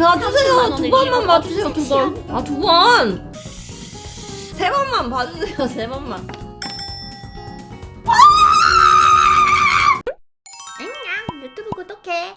봐주세요. 두 번만 봐주세요. 두 번. 아, 두 번. 세 번만 봐주세요. 세 번만. 안녕 유튜브 구독해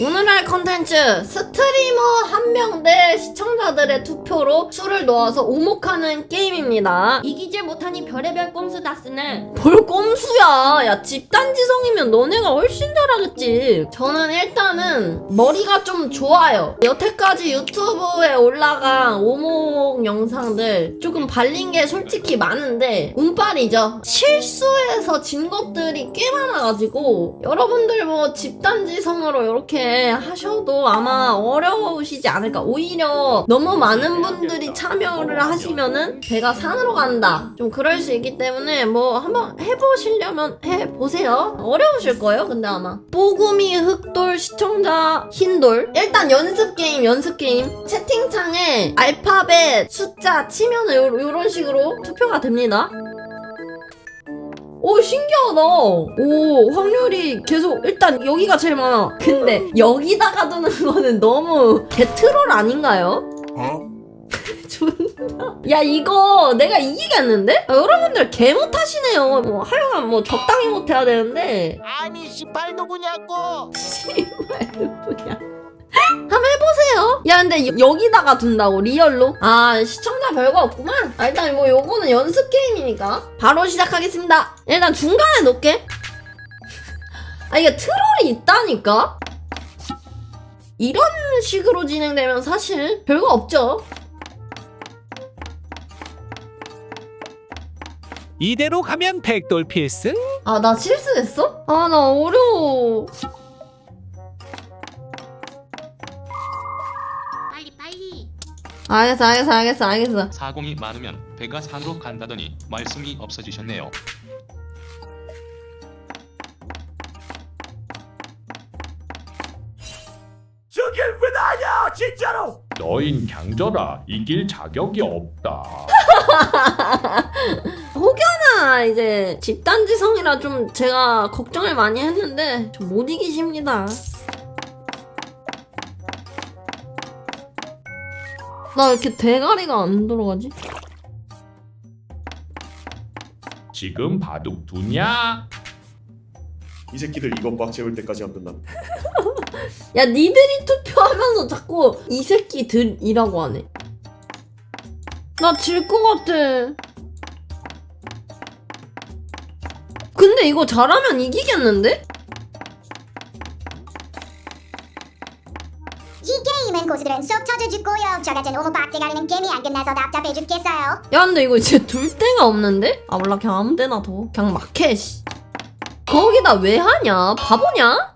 오늘 할 컨텐츠 스트리머 한 명 대 시청자들의 투표로 수를 놓아서 오목하는 게임입니다. 이기 못하니 별의별 꼼수 다 쓰는 뭘 꼼수야. 야, 집단지성이면 너네가 훨씬 잘하겠지. 저는 일단은 머리가 좀 좋아요. 여태까지 유튜브에 올라간 오목 영상들 조금 발린 게 솔직히 많은데 운빨이죠. 실수해서 진 것들이 꽤 많아가지고 여러분들 뭐 집단지성으로 이렇게 하셔도 아마 어려우시지 않을까. 오히려 너무 많은 분들이 참여를 하시면은 배가 산으로 간다. 좀 그럴 수 있기 때문에 뭐 한번 해보시려면 해보세요. 어려우실 거예요, 근데 아마. 뽀구미 흑돌 시청자 흰돌. 일단 연습게임, 연습게임. 채팅창에 알파벳, 숫자 치면 이런 식으로 투표가 됩니다. 오 신기하다 오 확률이 계속 일단 여기가 제일 많아 근데 여기다가 두는 거는 너무 개트롤 아닌가요? 어? 존나. 야, 이거 내가 이기겠는데? 아, 여러분들 개 못하시네요. 뭐, 하여간 뭐 적당히 못해야 되는데. 아니 씨발 누구냐고 씨발, 누구냐. 한번 해보세요. 야, 근데 여기다가 둔다고, 리얼로? 아, 시청자 별거 없구만. 아, 일단 뭐 요거는 연습 게임이니까. 바로 시작하겠습니다. 일단 중간에 놓을게. 아, 이게 트롤이 있다니까? 이런 식으로 진행되면 사실 별거 없죠. 이대로 가면 백돌 필승. 아, 나 실수했어? 아, 나 어려워. 빨리 빨리. 알겠어, 알겠어, 알겠어, 알겠어. 사공이 많으면 배가 산으로 간다더니 말씀이 없어지셨네요. 저길 왜 나냐 진짜로 너인 강절아 이길 자격이 없다 혹여나 이제 집단지성이라 좀 제가 걱정을 많이 했는데 좀 못 이기십니다. 나 왜 이렇게 대가리가 안 들어가지? 지금 바둑 두냐? 이 새끼들 이거 꽉 채울 때까지 안 된다. 야 니들이 투표하면서 자꾸 이 새끼들이라고 하네. 나 질 것 같아. 근데 이거 잘하면 이기겠는데? 이 게임은 고수들은 쏙 쳐주고요. 저 같은 오목 박대 가리는 게임이 안 끝나서 답답해 죽겠어요. 야, 근데 이거 이제 둘 데가 없는데? 아, 몰라. 그냥 아무 데나 둬. 그냥 막해, 씨. 거기다 왜 하냐? 바보냐?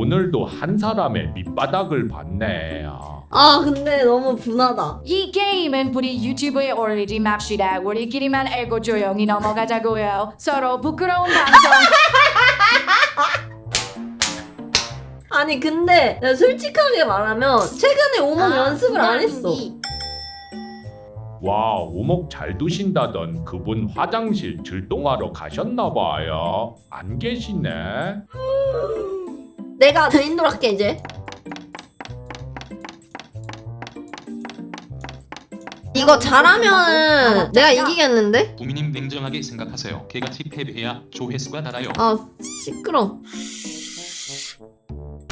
오늘도 한 사람의 밑바닥을 봤네. 아, 아 근데 너무 분하다. 이 게임은 우리 유튜브에 올리지 맙시다. 우리끼리만 알고 조용히 넘어가자고요. 서로 부끄러운 방송. 아니 근데 내가 솔직하게 말하면 최근에 오목 아, 연습을 안 했어 와, 오목 잘 두신다던 그분 화장실 질동하러 가셨나봐요. 안 계시네. 내가 인도로 할게 이제. 이거 잘하면 내가 이기겠는데? 우미님 냉정하게 생각하세요. 걔가 팁해야 조회수가 달아요. 아 시끄러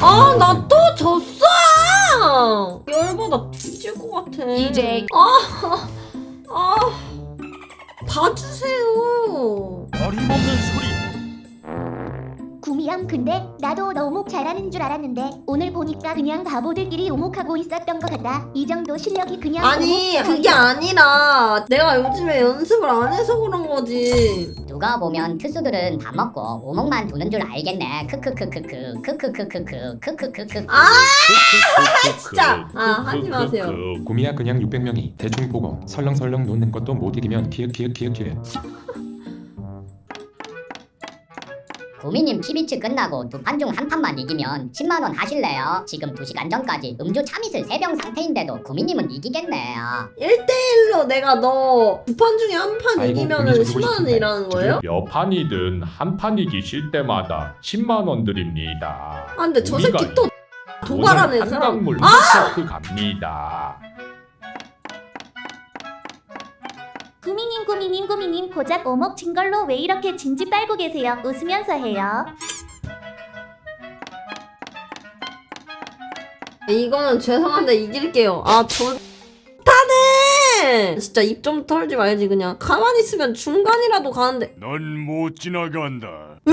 아 나 또 졌어! 열받아 뒤질 것 같아. 이제. 아, 아 봐주세요. 어림없는 미양 근데 나도 너무 잘하는 줄 알았는데 오늘 보니까 그냥 바보들끼리 오목하고 있었던 것 같다. 이 정도 실력이 그냥 아니 그게 아니라 내가 요즘에 연습을 안 해서 그런 거지 누가 보면 투수들은 밥 먹고 오목만 두는 줄 알겠네. 크크크크크 크크크크크 크크크크. 아 진짜 아 하지 마세요 구미야 그냥 600명이 대충 보고 설렁설렁 놓는 것도 못 이기면 키읔 키읔 키읔 키읔 구미님 키비츠 끝나고 두 판 중 한 판만 이기면 10만원 하실래요? 지금 2시간 전까지 음주 참이슬 3병 상태인데도 구미님은 이기겠네요 1대1로 내가 너 두 판 중에 한 판 아이고, 이기면은 분위기 주고 10만 원이라는 거예요? 몇 판이든 한 판 이기 실 때마다 10만 원 드립니다. 아 근데 저 새끼 또 도발하는 사람 아! 한강물 리서트 갑니다. 구미님 구미님 구미님 고작 오목 진 걸로 왜 이렇게 진지 빨고 계세요? 웃으면서 해요. 이거는 죄송한데 이길게요. 아, 좋다네! 진짜 입 좀 털지 말지, 그냥. 가만히 있으면 중간이라도 가는데. 넌 못 지나간다.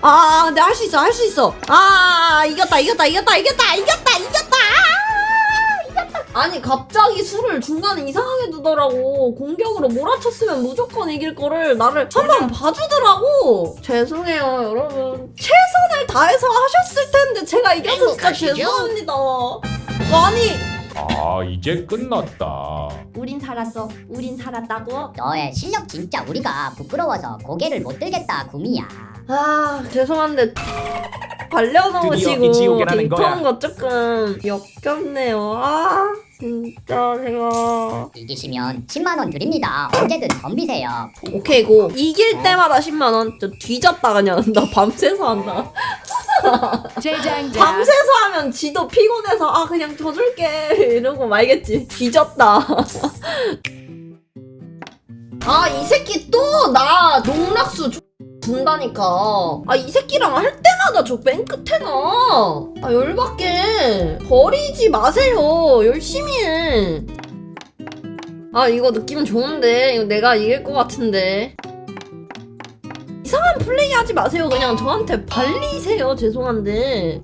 아, 근데 할 수 있어, 할 수 있어. 아, 이겼다, 이겼다, 이겼다, 이겼다, 이겼다, 이겼다! 아! 아니, 갑자기 술을 중간에 이상하게 두더라고. 공격으로 몰아쳤으면 무조건 이길 거를 나를 한번 봐주더라고. 죄송해요, 여러분. 최선을 다해서 하셨을 텐데 제가 이겨서 진짜 죄송합니다. 아니, 아 이제 끝났다. 우린 살았어. 우린 살았다고. 너의 실력 진짜 우리가 부끄러워서 고개를 못 들겠다 구미야 아 죄송한데 발려놓으시고 인터는 거 조금 역겹네요. 아 진짜 제가 이기시면 10만원 드립니다 언제든 덤비세요 오케이 고 이길 때마다 10만 원. 저 뒤졌다 그냥 나 밤새서 한다. 제장자 밤새서 하면 지도 피곤해서 아 그냥 져줄게 이러고 말겠지. 뒤졌다. 아 이 새끼 또 나 농락수 줘- 준다니까. 아 이 새끼랑 할 때마다 저 맨 끝에 나. 아 열받게. 버리지 마세요. 열심히 해. 아 이거 느낌 좋은데 이거 내가 이길 것 같은데. 이상한 플레이 하지 마세요. 그냥 저한테 발리세요. 죄송한데.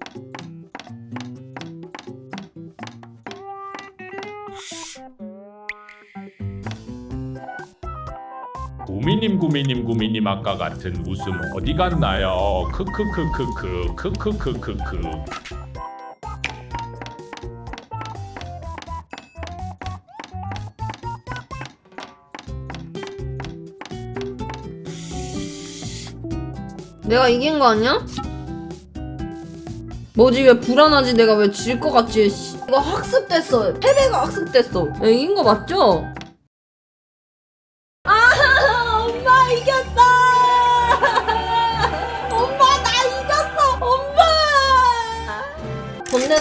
구미님 구미님 구미님 아까 같은 웃음 어디 갔나요? 크크크크크 크크크크크. 내가 이긴 거 아니야? 뭐지 왜 불안하지 내가 왜 질 것 같지 씨. 이거 학습됐어 패배가 학습됐어 야, 이긴 거 맞죠?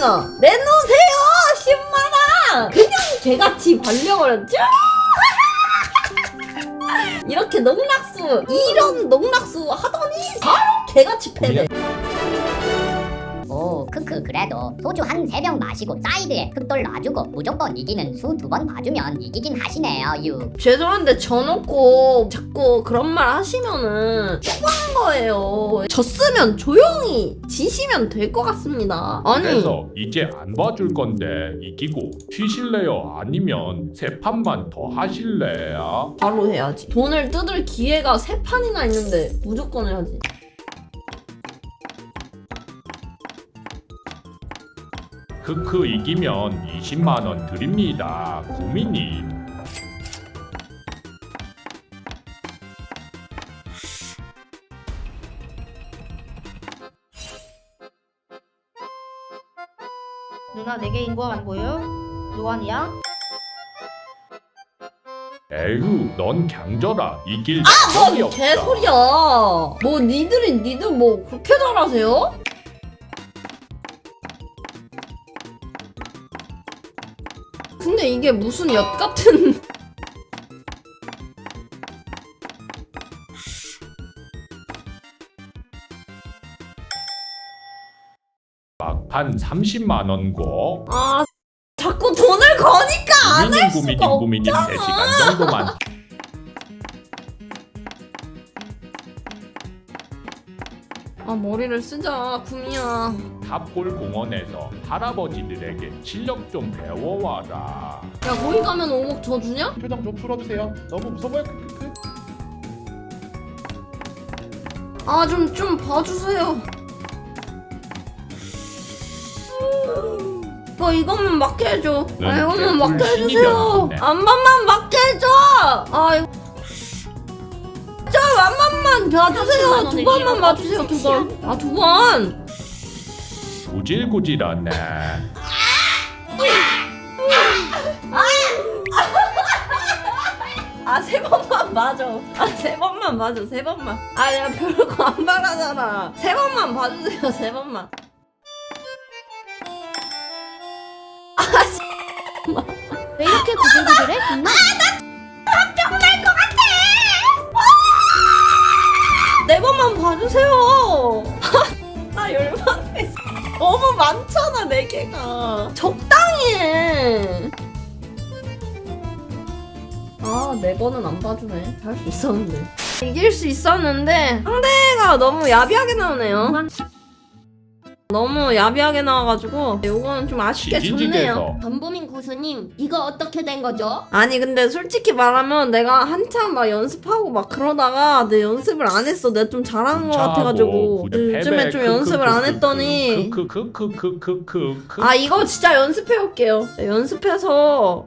10만원 내놓으세요 10만원 그냥 개같이 발려버렸죠~ 이렇게 농락수 이런 농락수 하더니 바로 개같이 패네. 오 크크 그래도 소주 한 세 병 마시고 사이드에 흑돌 놔주고 무조건 이기는 수 두 번 봐주면 이기긴 하시네요 유 죄송한데 져놓고 자꾸 그런 말 하시면은 추한 거예요. 졌으면 조용히 지시면 될 것 같습니다. 아니 그래서 이제 안 봐줄 건데 이기고 쉬실래요? 아니면 세 판만 더 하실래요? 바로 해야지. 돈을 뜯을 기회가 세 판이나 있는데 무조건 해야지. 크크 이기면 20만 원 드립니다. 구미님. 누나 내게 인거 안 보여? 노안이야? 에휴, 넌 강져라. 이길 뭐 자격이 없다. 개소리야. 뭐 니들이 니들 뭐 그렇게 잘하세요? 이게 무슨 엿 같은 막판 30만 원고. 아 자꾸 돈을 거니까 안할 구미님 수가 구미님 구미님 없잖아. 3시간 정도만 아 머리를 쓰자 구미야 탑골 공원에서 할아버지들에게 실력 좀 배워와라. 야 거기 가면 오목 저 주냐? 표정 좀 풀어주세요. 너무 무서워요. 크크크. 아 좀 좀 봐주세요 뭐 이것만 맞게 해줘 아넌 이것만 신이 해주세요 번만 맞게 해줘 아 이거 번만 봐주세요 두 번만 봐주세요 두 번 아 두번. 구질구질하네. 아 세 번만 봐줘. 아 세 번만 봐줘 세 번만. 아 내가 별거 안 바라잖아. 세 번만 봐주세요 세 번만. 왜 이렇게 구질구질해? 정말? 번만 봐주세요. 나 열받네. 너무 많잖아 네 개가. 적당히 해. 아, 네 번은 안 봐주네. 할 수 있었는데. 이길 수 있었는데 상대가 너무 야비하게 나오네요. 너무 야비하게 나와가지고 요거는 좀 아쉽게 졌네요. 지지직에서 전보민 고수님 이거 어떻게 된 거죠? 아니 근데 솔직히 말하면 내가 한참 막 연습하고 막 그러다가 내 연습을 안 했어. 내가 좀 잘하는 것 같아가지고 요즘에 좀 연습을 안 했더니 크크크크크크크 아 이거 진짜 연습해 올게요. 연습해서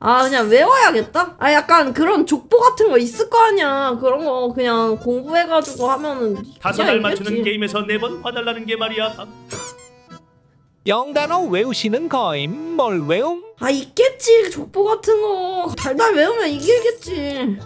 아 그냥 외워야겠다. 아 약간 그런 족보 같은 거 있을 거 아니야. 그런 거 그냥 공부해가지고 하면은 다섯 그냥 알 맞추는 이겼지. 게임에서 네번 봐달라는 게 말이야. 영단어 외우시는 거임 뭘 외움? 아 있겠지 족보 같은 거 달달 외우면 이기겠지.